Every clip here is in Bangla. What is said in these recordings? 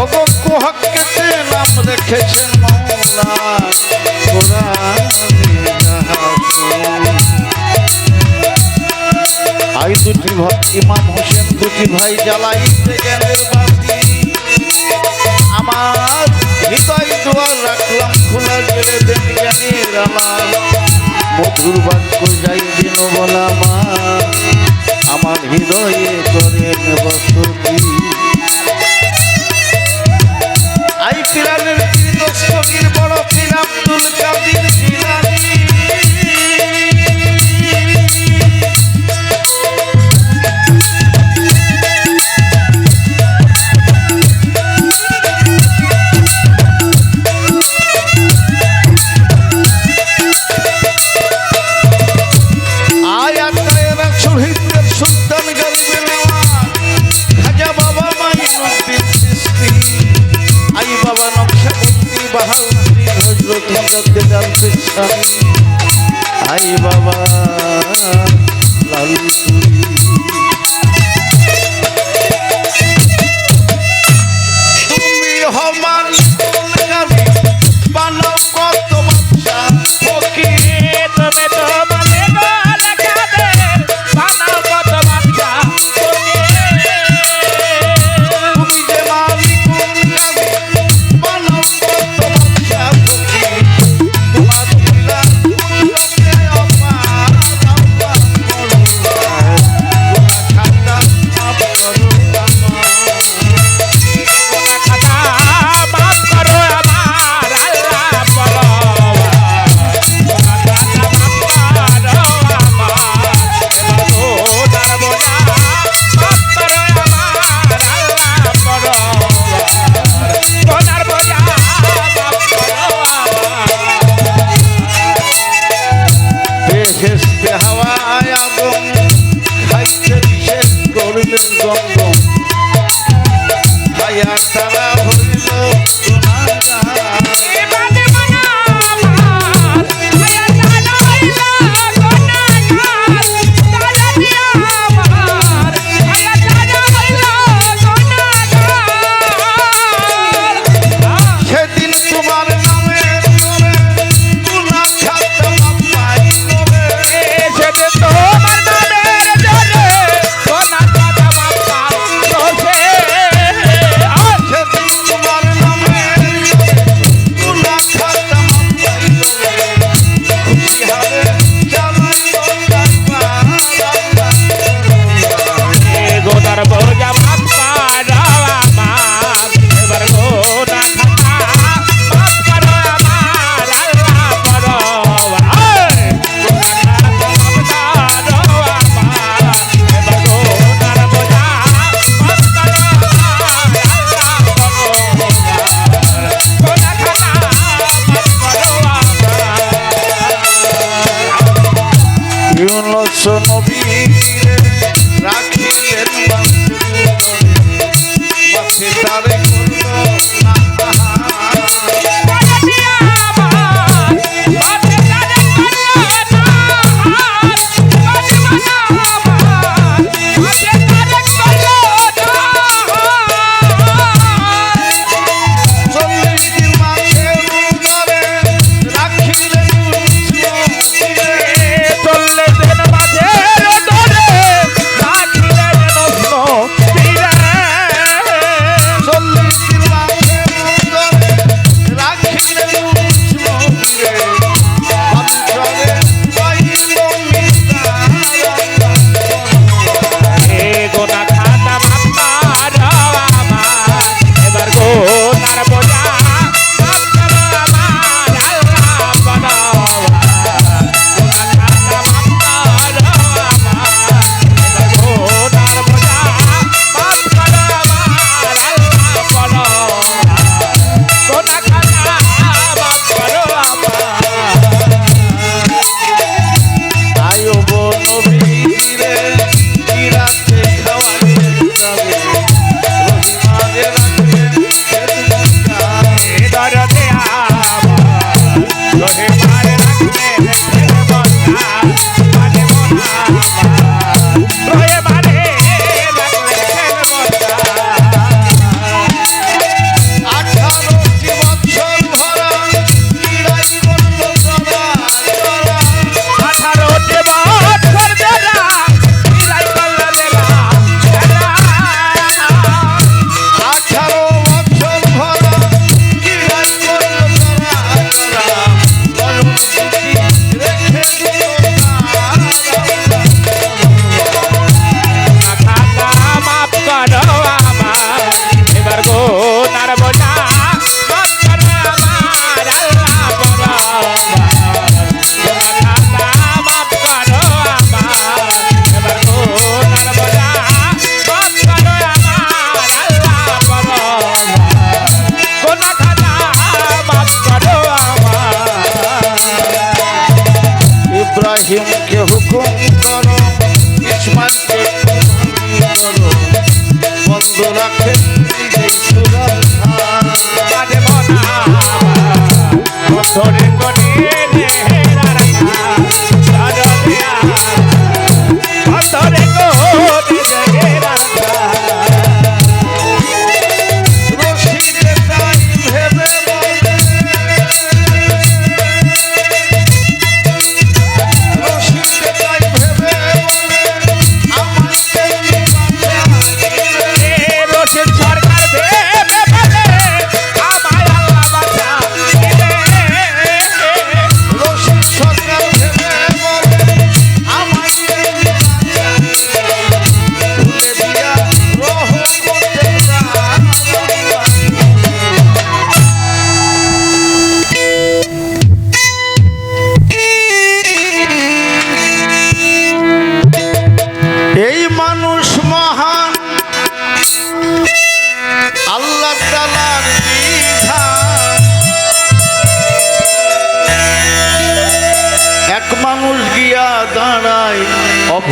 ভগবু হককে দুটি ইমাম হোসেন দুটি ভাই জ্বালাইতে আমার হৃদয় দুয়ার রাখলাম, খোলা গেলে দেন জ্ঞানের আমার। মধুর বাক্য যাই দিন বলা আমার হৃদয়ে করেন বসতি।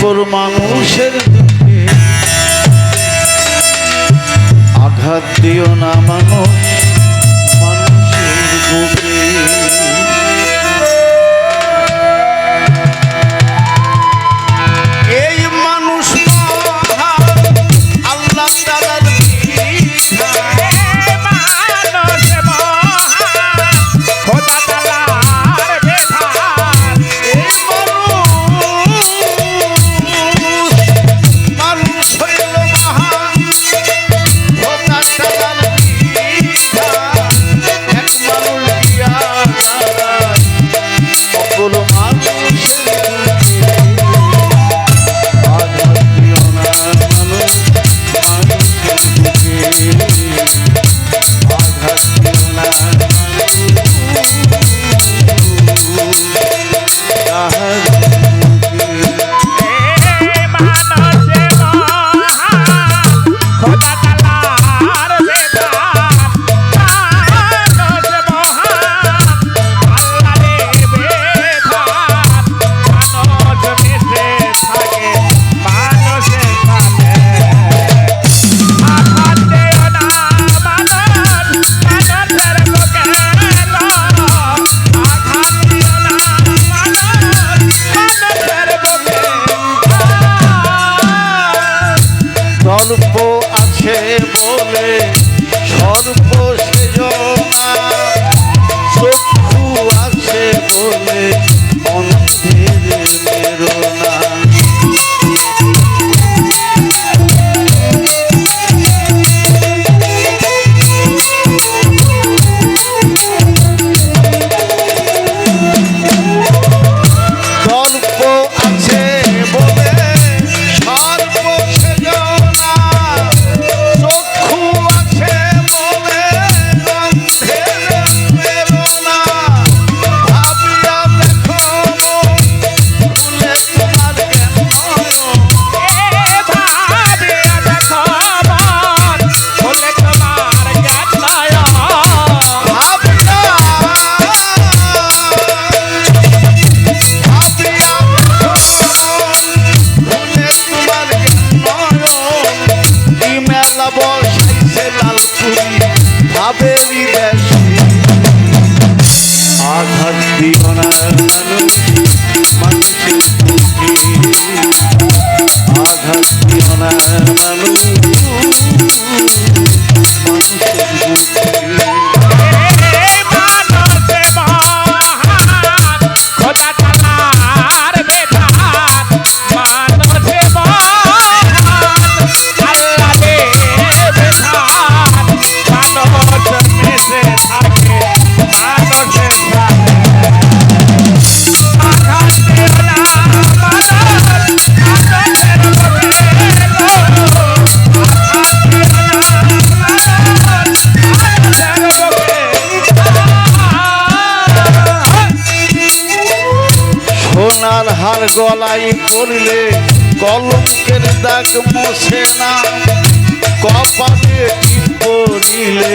কাপড় মানুষের দিকে আঘাত দিও না মানুষ সোনার হার গলায় পড়লে কলঙ্কের দাগ মোছে না। কপালে কি পড়িলে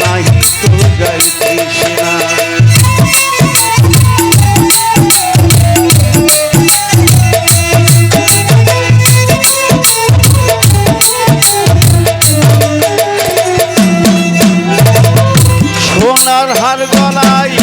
নাহি তো গাইতে না সোনার হার গলায়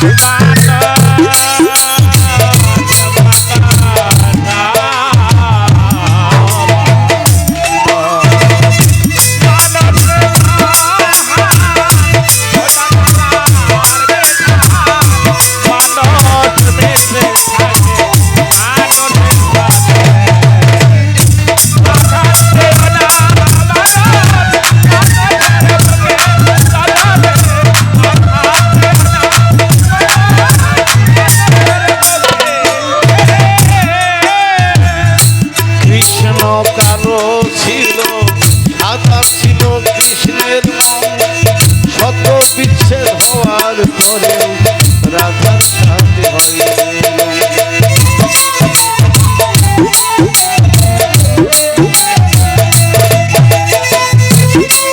Bye.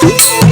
you.